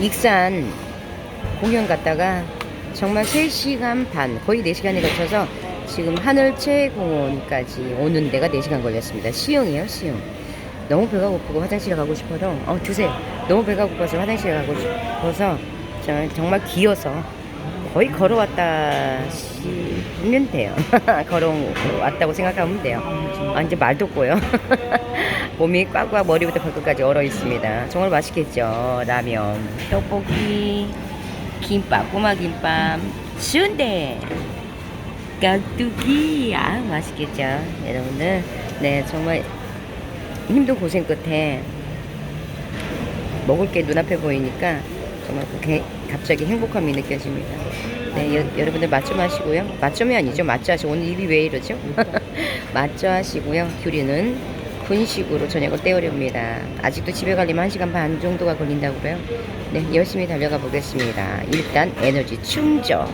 익산 공연 갔다가 정말 3시간 반, 거의 4시간에 걸쳐서 지금 하늘채공원까지 오는 데가 4시간 걸렸습니다. 시흥이에요, 시흥. 너무 배가 고프고 화장실에 가고 싶어서, 어, 드세요. 너무 배가 고파서 화장실에 가고 싶어서, 저 정말 기어서 거의 걸어왔다 싶으면 돼요. 걸어왔다고 생각하면 돼요. 아, 이제 말도 없고요. 몸이 꽉꽉 머리부터 발끝까지 얼어 있습니다. 정말 맛있겠죠. 라면, 떡볶이, 김밥, 꼬마 김밥, 순대, 깍두기. 아, 맛있겠죠. 여러분들. 네, 정말 힘든 고생 끝에 먹을 게 눈앞에 보이니까 정말 그렇게 갑자기 행복함이 느껴집니다. 네, 여, 여러분들 맛좀 하시고요. 맛점이 아니죠. 맛조 하시고 오늘 입이 왜 이러죠? 맛조 하시고요. 규리는 분식으로 저녁을 때우렵니다. 아직도 집에 가려면 1시간 반 정도가 걸린다고 그래요. 네, 열심히 달려가 보겠습니다. 일단 에너지 충전.